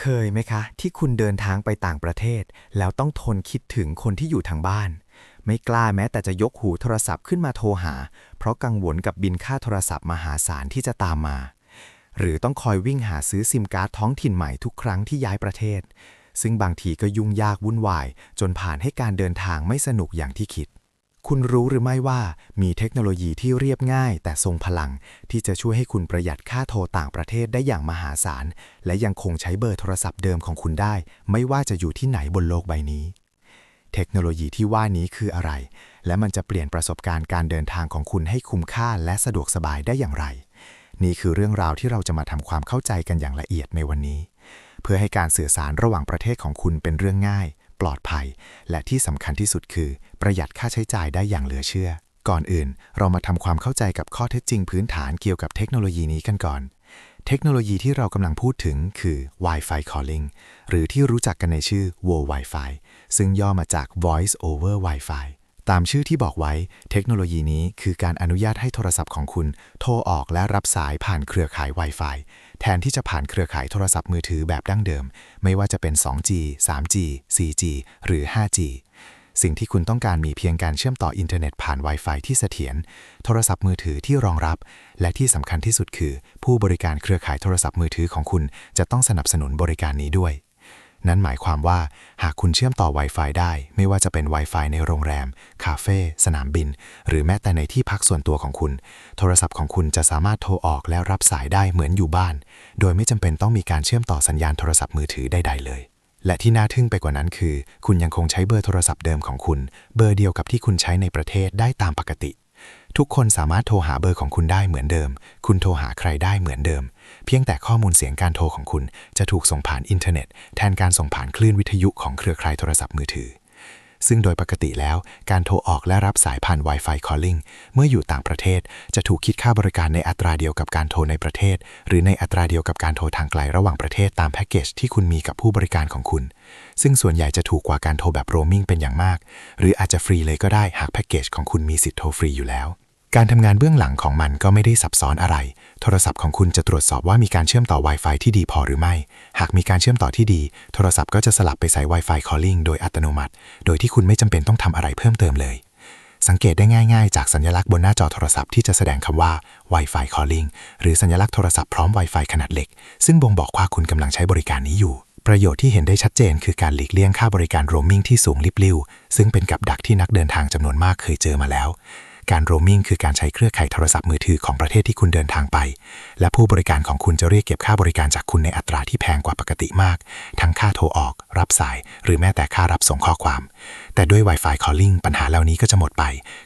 เคยไหมคะ ที่คุณเดินทางไปต่างประเทศ แล้วต้องทนคิดถึงคนที่อยู่ทางบ้าน ไม่กล้าแม้แต่จะยกหูโทรศัพท์ขึ้นมาโทรหา เพราะกังวลกับบินค่าโทรศัพท์มหาศาลที่จะตามมา หรือต้องคอยวิ่งหาซื้อซิมการ์ดท้องถิ่นใหม่ทุกครั้งที่ย้ายประเทศ ซึ่งบางทีก็ยุ่งยากวุ่นวาย จนผ่านให้การเดินทางไม่สนุกอย่างที่คิด คุณรู้หรือไม่ว่ามีเทคโนโลยีที่เรียบง่าย แต่ทรงพลัง ที่จะช่วยให้คุณประหยัดค่าโทรต่างประเทศได้อย่างมหาศาล และยังคงใช้เบอร์โทรศัพท์เดิมของคุณได้ ไม่ว่าจะอยู่ที่ไหนบนโลกใบนี้ เทคโนโลยีที่ว่านี้คืออะไร และมันจะเปลี่ยนประสบการณ์การเดินทางของคุณให้คุ้มค่าและสะดวกสบายได้อย่างไร นี่คือเรื่องราวที่เราจะมาทำความเข้าใจกันอย่างละเอียดในวันนี้ เพื่อให้การสื่อสารระหว่างประเทศของคุณเป็นเรื่องง่าย ปลอดภัย และที่สำคัญที่สุดคือ ประหยัดค่าใช้จ่ายได้อย่างเหลือเชื่อ ก่อนอื่น เรามาทำความเข้าใจกับข้อเท็จจริงพื้นฐานเกี่ยวกับเทคโนโลยีนี้กันก่อน เทคโนโลยีที่เรากำลังพูดถึงคือ Wi-Fi Calling หรือที่รู้จักกันในชื่อ World Wi-Fi ซึ่งย่อมาจาก Voice over Wi-Fi ตามชื่อที่บอกไว้ เทคโนโลยีนี้คือการอนุญาตให้โทรศัพท์ของคุณ โทรออกและรับสายผ่านเครือข่าย Wi-Fi แทนที่จะผ่านเครือข่ายโทรศัพท์มือถือแบบดั้งเดิม ไม่ว่าจะเป็น 2G 3G 4G หรือ 5G สิ่งที่คุณต้องการมีเพียงการเชื่อมต่ออินเทอร์เน็ตผ่าน Wi-Fi ที่เสถียร โทรศัพท์มือถือที่รองรับ และที่สำคัญที่สุดคือ ผู้บริการเครือข่ายโทรศัพท์มือถือของคุณจะต้องสนับสนุนบริการนี้ด้วย นั่นหมายความว่าหากคุณเชื่อมต่อ Wi-Fi ได้ ไม่ว่าจะเป็น Wi-Fi ในโรงแรม คาเฟ่ สนามบิน หรือแม้แต่ในที่พักส่วนตัวของคุณ โทรศัพท์ของคุณจะสามารถโทรออกและรับสายได้เหมือนอยู่บ้าน โดยไม่จำเป็นต้องมีการเชื่อมต่อสัญญาณโทรศัพท์มือถือใด ๆ เลยและที่น่าทึ่งไปกว่านั้นคือ คุณยังคงใช้เบอร์โทรศัพท์เดิมของคุณ เบอร์เดียวกับที่คุณใช้ในประเทศได้ตามปกติ ทุกคนสามารถโทรหาเบอร์ของคุณได้เหมือนเดิม คุณโทรหาใครได้เหมือนเดิม เพียงแต่ข้อมูลเสียงการโทรของคุณจะถูกส่งผ่านอินเทอร์เน็ต แทนการส่งผ่านคลื่นวิทยุของเครือข่ายโทรศัพท์มือถือ ซึ่งโดยปกติแล้วการโทรออกและรับสายผ่าน Wi-Fi Calling เมื่ออยู่ต่างประเทศ จะถูกคิดค่าบริการในอัตราเดียวกับการโทรในประเทศ หรือในอัตราเดียวกับการโทรทางไกลระหว่างประเทศตามแพ็กเกจที่คุณมีกับผู้บริการของคุณ ซึ่งส่วนใหญ่จะถูกกว่าการโทรแบบโรมมิ่งเป็นอย่างมาก หรืออาจจะฟรีเลยก็ได้หากแพ็กเกจของคุณมีสิทธิ์โทรฟรีอยู่แล้ว การทำงานเบื้องหลังของมันก็ไม่ได้ซับซ้อนอะไร โทรศัพท์ของคุณจะตรวจสอบว่ามีการเชื่อมต่อ Wi-Fi ที่ดีพอหรือไม่ หากมีการเชื่อมต่อที่ดี โทรศัพท์ก็จะสลับไปใส่ Wi-Fi Calling โดยอัตโนมัติ โดยที่คุณไม่จำเป็นต้องทำอะไรเพิ่มเติมเลย สังเกตได้ง่ายๆ จากสัญลักษณ์บนหน้าจอโทรศัพท์ที่จะแสดงคำว่า Wi-Fi Calling หรือสัญลักษณ์โทรศัพท์พร้อม Wi-Fi ขนาดเล็ก ซึ่งบ่งบอกว่าคุณกำลังใช้บริการนี้อยู่ประโยชน์ที่เห็นได้ชัดเจนคือการหลีกเลี่ยงค่าบริการโรมมิ่งที่สูงลิบลิ่วซึ่งเป็นกับดักที่นักเดินทางจำนวนมากเคยเจอมาแล้ว การโรมมิ่งคือการใช้เครือข่ายโทรศัพท์มือถือของประเทศที่คุณเดินทางไป และผู้บริการของคุณจะเรียกเก็บค่าบริการจากคุณในอัตราที่แพงกว่าปกติมาก ทั้งค่าโทรออก รับสาย หรือแม้แต่ค่ารับส่งข้อความ แต่ด้วย Wi-Fi Calling ปัญหาเหล่านี้ก็จะหมดไป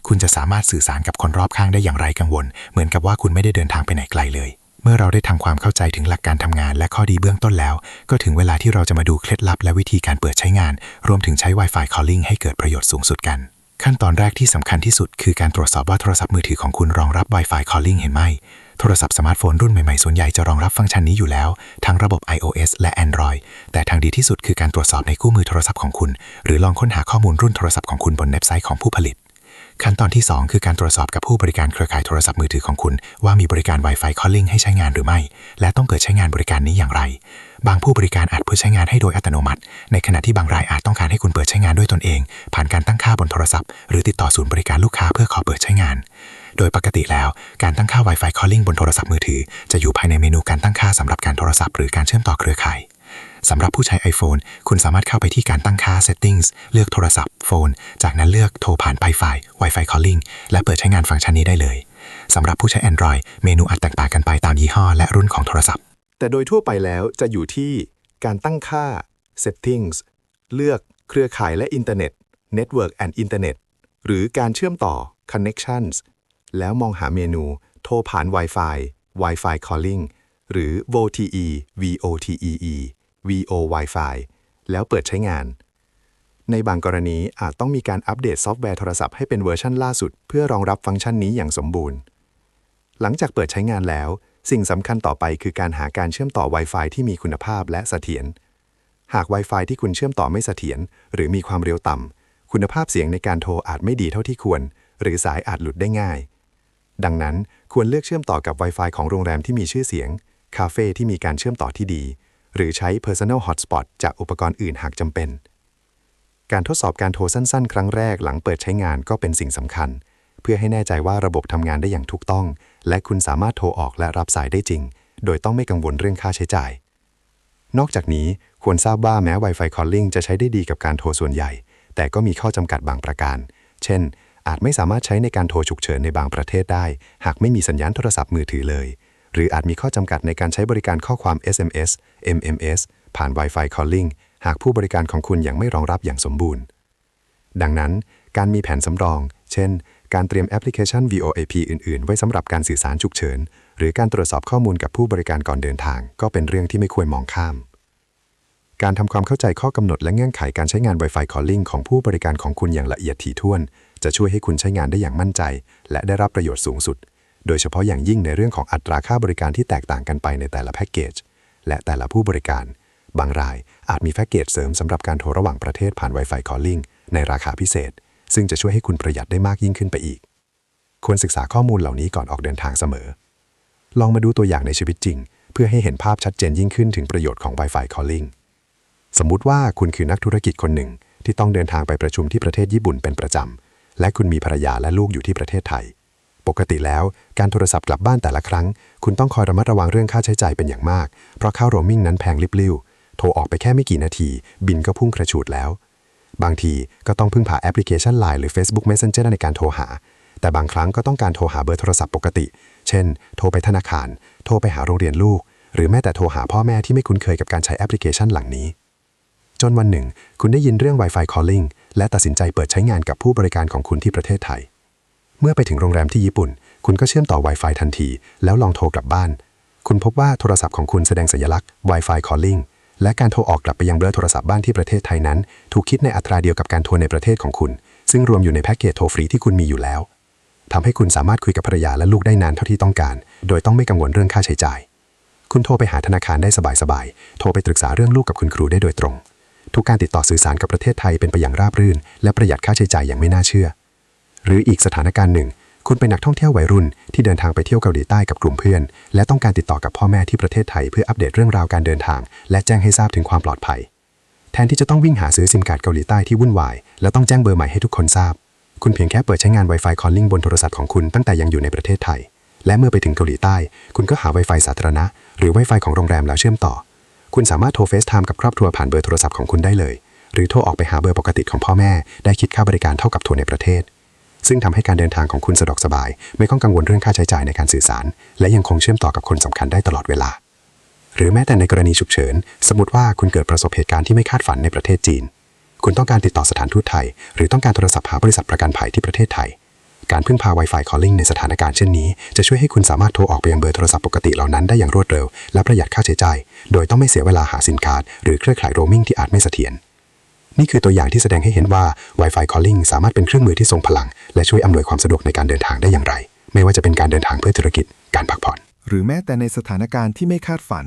คุณจะสามารถสื่อสารกับคนรอบข้างได้อย่างไรกังวล เหมือนกับว่าคุณไม่ได้เดินทางไปไหนไกลเลยเมื่อเราได้ทำความเข้าใจถึงหลักการทำงานและข้อดีเบื้องต้นแล้ว ก็ถึงเวลาที่เราจะมาดูเคล็ดลับและวิธีการเปิดใช้งาน รวมถึงใช้ Wi-Fi Calling ให้เกิดประโยชน์สูงสุดกัน ขั้นตอนแรกที่สำคัญที่สุดคือการตรวจสอบว่าโทรศัพท์มือถือของคุณรองรับ Wi-Fi Calling เห็นไหมโทรศัพท์สมาร์ทโฟนรุ่นใหม่ ๆ ส่วนใหญ่จะรองรับฟังก์ชันนี้อยู่แล้ว ทั้งระบบ iOS และ Android แต่ทางดีที่สุดคือการตรวจสอบในคู่มือโทรศัพท์ของคุณ หรือลองค้นหาข้อมูลรุ่นโทรศัพท์ของคุณบนเว็บไซต์ของผู้ผลิต ขั้นตอนที่ 2 คือการตรวจสอบกับผู้บริการเครือข่ายโทรศัพท์มือถือของคุณ ว่ามีบริการ Wi-Fi Calling ให้ใช้งานหรือไม่ และต้องเปิดใช้งานบริการนี้อย่างไร บางผู้บริการอาจเปิดใช้งานให้โดยอัตโนมัติ ในขณะที่บางรายอาจต้องการให้คุณเปิดใช้งานด้วยตนเอง ผ่านการตั้งค่าบนโทรศัพท์ หรือติดต่อศูนย์บริการลูกค้าเพื่อขอเปิดใช้งาน โดยปกติแล้วการตั้งค่า Wi-Fi Calling บนโทรศัพท์มือถือ จะอยู่ภายในเมนูการตั้งค่าสำหรับการโทรศัพท์หรือการเชื่อมต่อเครือข่าย สำหรับผู้ใช้ iPhone คุณสามารถเข้าไปที่การตั้งค่า Settings เลือกโทรศัพท์โฟน จากนั้นเลือกโทรผ่าน Wi-Fi Wi-Fi Calling และเปิดใช้งานฟังก์ชันนี้ได้เลย สำหรับผู้ใช้ Android เมนูอาจแตกต่างกันไปตามยี่ห้อและรุ่นของโทรศัพท์ แต่โดยทั่วไปแล้วจะอยู่ที่การตั้งค่า settings เลือกเครือข่ายและอินเทอร์เน็ต network and internet หรือการเชื่อมต่อ connections แล้วมองหาเมนู โทรผ่าน Wi-Fi Wi-Fi calling หรือ VoTE VOTEE VO Wi-Fi แล้วเปิดใช้งาน ในบางกรณีอาจต้องมีการอัปเดตซอฟต์แวร์โทรศัพท์ให้เป็นเวอร์ชันล่าสุด เพื่อรองรับฟังก์ชันนี้อย่างสมบูรณ์ หลังจากเปิดใช้งานแล้ว สิ่งสำคัญต่อไปคือการหาการเชื่อมต่อ Wi-Fi ที่มีคุณภาพและเสถียร หาก Wi-Fi ที่คุณเชื่อมต่อไม่เสถียรหรือมีความเร็วต่ำ คุณภาพเสียงในการโทรอาจไม่ดีเท่าที่ควร หรือสายอาจหลุดได้ง่าย ดังนั้นควรเลือกเชื่อมต่อกับ Wi-Fi ของโรงแรมที่มีชื่อเสียง คาเฟ่ที่มีการเชื่อมต่อที่ดี หรือใช้ Personal Hotspot จากอุปกรณ์อื่นหากจำเป็น การทดสอบการโทรสั้น ๆ ครั้งแรกหลังเปิดใช้งานก็เป็นสิ่งสำคัญ เพื่อให้แน่ใจว่าระบบทำงานได้อย่างถูกต้อง และคุณสามารถโทรออกและรับสายได้จริง โดยต้องไม่กังวลเรื่องค่าใช้จ่าย นอกจากนี้ควรทราบว่าแม้ Wi-Fi Calling จะใช้ได้ดีกับการโทรส่วนใหญ่ แต่ก็มีข้อจำกัดบางประการ เช่นอาจไม่สามารถใช้ในการโทรฉุกเฉินในบางประเทศได้ หากไม่มีสัญญาณโทรศัพท์มือถือเลย หรืออาจมีข้อจำกัดในการใช้บริการข้อความ SMS MMS ผ่าน Wi-Fi Calling หากผู้บริการของคุณยังไม่รองรับอย่างสมบูรณ์ ดังนั้น การมีแผนสำรอง เช่น การเตรียมแอปพลิเคชัน VoIP อื่น ๆ ไว้สำหรับการสื่อสารฉุกเฉิน หรือการตรวจสอบข้อมูลกับผู้บริการก่อนเดินทาง ก็เป็นเรื่องที่ไม่ควรมองข้าม การทำความเข้าใจข้อกำหนดและเงื่อนไขการใช้งาน Wi-Fi Calling ของผู้บริการของคุณอย่างละเอียดถี่ถ้วน จะช่วยให้คุณใช้งานได้อย่างมั่นใจ และได้รับประโยชน์สูงสุด โดยเฉพาะอย่างยิ่งในเรื่องของอัตราค่าบริการที่แตกต่างกันไปในแต่ละแพ็กเกจ และแต่ละผู้บริการ บางรายอาจมีแพ็กเกจเสริมสำหรับการโทรระหว่างประเทศผ่าน Wi-Fi Calling ในราคาพิเศษ ซึ่งจะช่วยให้คุณประหยัดได้มากยิ่งขึ้นไปอีก ควรศึกษาข้อมูลเหล่านี้ก่อนออกเดินทางเสมอ ลองมาดูตัวอย่างในชีวิตจริง เพื่อให้เห็นภาพชัดเจนยิ่งขึ้นถึงประโยชน์ของ Wi-Fi Calling สมมุติว่าคุณคือนักธุรกิจคนหนึ่ง ที่ต้องเดินทางไปประชุมที่ประเทศญี่ปุ่นเป็นประจำและคุณมีภรรยาและลูกอยู่ที่ประเทศไทย ปกติแล้ว การโทรศัพท์กลับบ้านแต่ละครั้ง คุณต้องคอยระมัดระวังเรื่องค่าใช้จ่ายเป็นอย่างมาก เพราะค่าโรมมิ่งนั้นแพงลิบลิ่วโทรออกไปแค่ไม่กี่นาที บินก็พุ่งกระฉูดแล้ว บางทีก็ต้องพึ่งพาแอปพลิเคชัน Line หรือ Facebook Messenger ในการโทรหา แต่บางครั้งก็ต้องการโทรหาเบอร์โทรศัพท์ปกติ เช่น โทรไปธนาคาร โทรไปหาโรงเรียนลูก หรือแม้แต่โทรหาพ่อแม่ที่ไม่คุ้นเคยกับการใช้แอปพลิเคชันเหล่านี้ จนวันหนึ่ง คุณได้ยินเรื่อง Wi-Fi Calling และตัดสินใจเปิดใช้งานกับผู้บริการของคุณที่ประเทศไทย เมื่อไปถึงโรงแรมที่ญี่ปุ่น คุณก็เชื่อมต่อ Wi-Fi ทันที แล้วลองโทรกลับบ้าน คุณพบว่าโทรศัพท์ของคุณแสดงสัญลักษณ์ Wi-Fi Calling และการโทรออกกลับไปยังเบอร์โทรศัพท์บ้านที่ประเทศไทยนั้น ถูกคิดในอัตราเดียวกับการโทรในประเทศของคุณ ซึ่งรวมอยู่ในแพ็กเกจโทรฟรีที่คุณมีอยู่แล้วทำให้คุณสามารถคุยกับภรรยาและลูกได้นานเท่าที่ต้องการ โดยต้องไม่กังวลเรื่องค่าใช้จ่าย คุณโทรไปหาธนาคารได้สบายๆ โทรไปปรึกษาเรื่องลูกกับคุณครูได้โดยตรง ทุกการติดต่อสื่อสารกับประเทศไทยเป็นไปอย่างราบรื่น และประหยัดค่าใช้จ่ายอย่างไม่น่าเชื่อ หรืออีกสถานการณ์หนึ่ง คุณเป็นนักท่องเที่ยววัยรุ่นที่เดินทางไปเที่ยวเกาหลีใต้กับกลุ่มเพื่อน และต้องการติดต่อกับพ่อแม่ที่ประเทศไทยเพื่ออัปเดตเรื่องราวการเดินทาง และแจ้งให้ทราบถึงความปลอดภัย แทนที่จะต้องวิ่งหาซื้อซิมการ์ดเกาหลีใต้ที่วุ่นวายและต้องแจ้งเบอร์ใหม่ให้ทุกคนทราบ คุณเพียงแค่เปิดใช้งาน Wi-Fi Calling บนโทรศัพท์ของคุณตั้งแต่ยังอยู่ในประเทศไทย และเมื่อไปถึงเกาหลีใต้ คุณก็หา Wi-Fi สาธารณะ หรือ Wi-Fi ของโรงแรมแล้วเชื่อมต่อ คุณสามารถโทรเฟซไทม์กับครอบครัวผ่านเบอร์โทรศัพท์ของคุณได้เลยหรือโทรออกไปหาเบอร์ปกติของพ่อแม่ ได้คิดค่าบริการเท่ากับโทรในประเทศ ซึ่งทำให้การเดินทางของคุณสะดวกสบาย ไม่ต้องกังวลเรื่องค่าใช้จ่ายในการสื่อสาร และยังคงเชื่อมต่อกับคนสำคัญได้ตลอดเวลา หรือแม้แต่ในกรณีฉุกเฉิน สมมติว่าคุณเกิดประสบเหตุการณ์ที่ไม่คาดฝันในประเทศจีน คุณต้องการติดต่อสถานทูตไทย หรือต้องการโทรศัพท์หาบริษัทประกันภัยที่ประเทศไทย การพึ่งพา Wi-Fi Calling ในสถานการณ์เช่นนี้ จะช่วยให้คุณสามารถโทรออกไปยังเบอร์โทรศัพท์ปกติเหล่านั้นได้อย่างรวดเร็ว และประหยัดค่าใช้จ่าย โดยต้องไม่เสียเวลาหาซิมการ์ดหรือเครือข่ายโรมมิงที่อาจไม่เสถียร นี่คือตัวอย่างที่แสดงให้เห็นว่า Wi-Fi Calling สามารถเป็นเครื่องมือที่ทรงพลัง และช่วยอำนวยความสะดวกในการเดินทางได้อย่างไร ไม่ว่าจะเป็นการเดินทางเพื่อธุรกิจ การพักผ่อน หรือแม้แต่ในสถานการณ์ที่ไม่คาดฝัน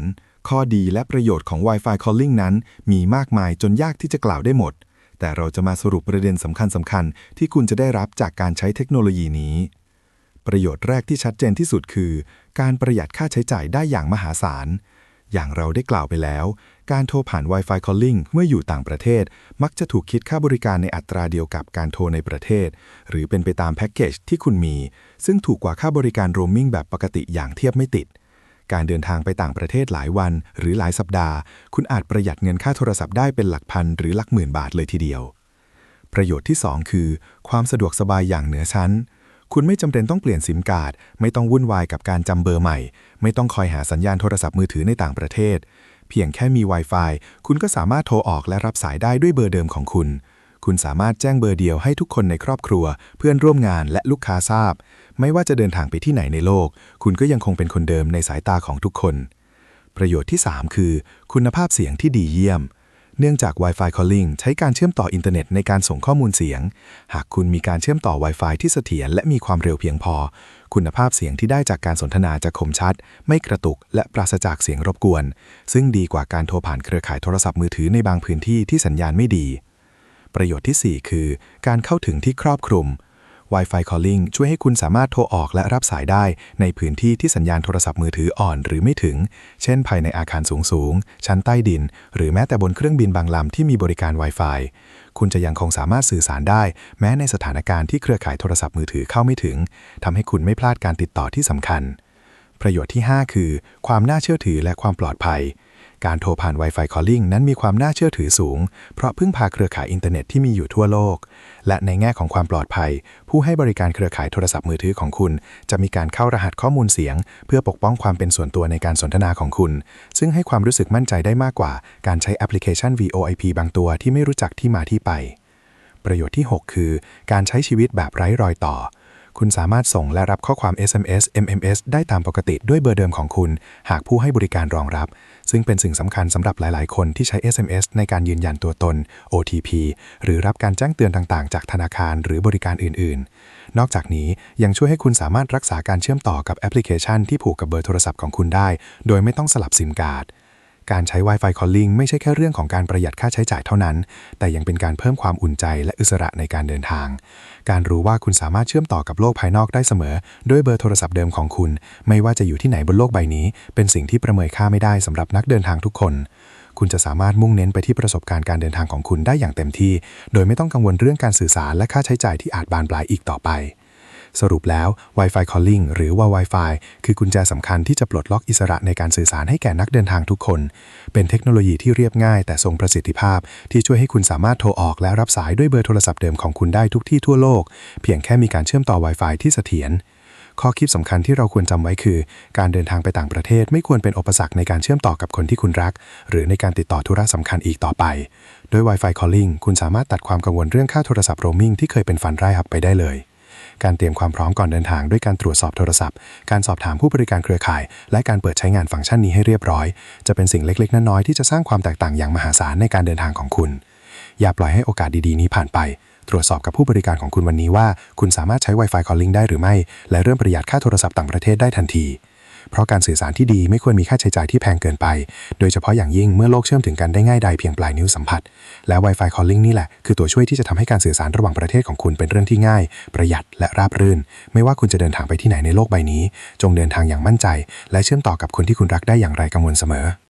ข้อดีและประโยชน์ของ Wi-Fi Calling นั้น มีมากมายจนยากที่จะกล่าวได้หมด แต่เราจะมาสรุปประเด็นสำคัญสำคัญๆที่คุณจะได้รับจากการใช้เทคโนโลยีนี้ ประโยชน์แรกที่ชัดเจนที่สุดคือ การประหยัดค่าใช้จ่ายได้อย่างมหาศาล อย่างเราได้กล่าวไปแล้ว การโทรผ่าน Wi-Fi Calling เมื่ออยู่ต่างประเทศ มักจะถูกคิดค่าบริการในอัตราเดียวกับการโทรในประเทศ หรือเป็นไปตามแพ็กเกจที่คุณมี ซึ่งถูกกว่าค่าบริการโรมมิ่งแบบปกติอย่างเทียบไม่ติด การเดินทางไปต่างประเทศหลายวัน หรือหลายสัปดาห์ คุณอาจประหยัดเงินค่าโทรศัพท์ได้เป็นหลักพันหรือหลักหมื่นบาทเลยทีเดียว ประโยชน์ที่ 2 คือ ความสะดวกสบายอย่างเหนือชั้น คุณไม่จำเป็นต้องเปลี่ยนซิมการ์ด ไม่ต้องวุ่นวายกับการจำเบอร์ใหม่ ไม่ต้องคอยหาสัญญาณโทรศัพท์มือถือในต่างประเทศ เพียงแค่มี Wi-Fi คุณก็สามารถโทรออกและรับสายได้ด้วยเบอร์เดิมของคุณ คุณสามารถแจ้งเบอร์เดียวให้ทุกคนในครอบครัว เพื่อนร่วมงานและลูกค้าทราบ ไม่ว่าจะเดินทางไปที่ไหนในโลก คุณก็ยังคงเป็นคนเดิมในสายตาของทุกคน ประโยชน์ที่ 3 คือ คุณภาพเสียงที่ดีเยี่ยม เนื่องจาก Wi-Fi Calling ใช้การเชื่อมต่ออินเทอร์เน็ตในการส่งข้อมูลเสียง หากคุณมีการเชื่อมต่อ Wi-Fi ที่เสถียรและมีความเร็วเพียงพอ คุณภาพเสียงที่ได้จากการสนทนาจะคมชัด ไม่กระตุก และปราศจากเสียงรบกวน ซึ่งดีกว่าการโทรผ่านเครือข่ายโทรศัพท์มือถือในบางพื้นที่ที่สัญญาณไม่ดี ประโยชน์ที่ 4 คือ การเข้าถึงที่ครอบคลุม Wi-Fi Calling ช่วยให้คุณสามารถโทรออกและรับสายได้ ในพื้นที่ที่สัญญาณโทรศัพท์มือถืออ่อนหรือไม่ถึง เช่น ภายในอาคารสูงๆชั้นใต้ดิน หรือแม้แต่บนเครื่องบินบางลำที่มีบริการ Wi-Fi คุณจะยังคงสามารถสื่อสารได้ แม้ในสถานการณ์ที่เครือข่ายโทรศัพท์มือถือเข้าไม่ถึงทำให้คุณไม่พลาดการติดต่อที่สำคัญ ประโยชน์ที่ 5 คือ ความน่าเชื่อถือและความปลอดภัย การโทรผ่าน Wi-Fi Calling นั้นมีความน่าเชื่อถือสูง เพราะพึ่งพาเครือข่ายอินเทอร์เน็ตที่มีอยู่ทั่วโลก และในแง่ของความปลอดภัย ผู้ให้บริการเครือข่ายโทรศัพท์มือถือของคุณ จะมีการเข้ารหัสข้อมูลเสียง เพื่อปกป้องความเป็นส่วนตัวในการสนทนาของคุณ ซึ่งให้ความรู้สึกมั่นใจได้มากกว่า การใช้แอปพลิเคชัน VoIP บางตัวที่ไม่รู้จักที่มาที่ไป ประโยชน์ที่ 6 คือ การใช้ชีวิตแบบไร้รอยต่อ คุณสามารถส่งและรับข้อความ SMS MMS ได้ตามปกติด้วยเบอร์เดิมของคุณ หากผู้ให้บริการรองรับ ซึ่งเป็นสิ่งสำคัญสำหรับหลาย ๆ คนที่ใช้ SMS ในการยืนยันตัวตน OTP หรือรับการแจ้งเตือนต่าง ๆ จากธนาคารหรือบริการอื่น ๆ นอกจากนี้ยังช่วยให้คุณสามารถรักษาการเชื่อมต่อกับแอปพลิเคชันที่ผูกกับเบอร์โทรศัพท์ของคุณได้ โดยไม่ต้องสลับซิมการ์ด การใช้ Wi-Fi Calling ไม่ใช่แค่เรื่องของการประหยัดค่าใช้จ่ายเท่านั้น แต่ยังเป็นการเพิ่มความอุ่นใจและอิสระในการเดินทาง การรู้ว่าคุณสามารถเชื่อมต่อกับโลกภายนอกได้เสมอ ด้วยเบอร์โทรศัพท์เดิมของคุณ ไม่ว่าจะอยู่ที่ไหนบนโลกใบนี้ เป็นสิ่งที่ประเมินค่าไม่ได้สำหรับนักเดินทางทุกคน คุณจะสามารถมุ่งเน้นไปที่ประสบการณ์การเดินทางของคุณได้อย่างเต็มที่ โดยไม่ต้องกังวลเรื่องการสื่อสารและค่าใช้จ่ายที่อาจบานปลายอีกต่อไป สรุปแล้ว Wi-Fi Calling หรือว่า Wi-Fi คือกุญแจสำคัญที่จะปลดล็อกอิสระในการสื่อสารให้แก่นักเดินทางทุกคน เป็นเทคโนโลยีที่เรียบง่าย แต่ทรงประสิทธิภาพ ที่ช่วยให้คุณสามารถโทรออกและรับสายด้วยเบอร์โทรศัพท์เดิมของคุณได้ทุกที่ทั่วโลก เพียงแค่มีการเชื่อมต่อ Wi-Fi ที่เสถียรข้อคิดสำคัญที่เราควรจำไว้คือ การเดินทางไปต่างประเทศไม่ควรเป็นอุปสรรคในการเชื่อมต่อกับคนที่คุณรัก หรือในการติดต่อธุระสำคัญอีกต่อไป ด้วย Wi-Fi Calling คุณสามารถตัดความกังวลเรื่องค่าโทรศัพท์โรมมิ่งที่เคยเป็นฝันร้ายหับไปได้เลย การเตรียมความพร้อมก่อนเดินทางด้วยการตรวจสอบโทรศัพท์ การสอบถามผู้บริการเครือข่าย และการเปิดใช้งานฟังก์ชันนี้ให้เรียบร้อย จะเป็นสิ่งเล็กๆน้อยๆที่จะสร้างความแตกต่างอย่างมหาศาลในการเดินทางของคุณ อย่าปล่อยให้โอกาสดีๆนี้ผ่านไป ตรวจสอบกับผู้บริการของคุณวันนี้ว่า คุณสามารถใช้ Wi-Fi Calling ได้หรือไม่ และเริ่มประหยัดค่าโทรศัพท์ต่างประเทศได้ทันที เพราะการสื่อสารที่ดีไม่ควรมีค่าใช้จ่ายที่แพงเกินไป โดยเฉพาะอย่างยิ่งเมื่อโลกเชื่อมถึงกันได้ง่ายดายเพียงปลายนิ้วสัมผัส และ Wi-Fi Calling นี่แหละ คือตัวช่วยที่จะทำให้การสื่อสารระหว่างประเทศของคุณเป็นเรื่องที่ง่าย ประหยัดและราบรื่น ไม่ว่าคุณจะเดินทางไปที่ไหนในโลกใบนี้ จงเดินทางอย่างมั่นใจ และเชื่อมต่อกับคนที่คุณรักได้อย่างไรกังวลเสมอ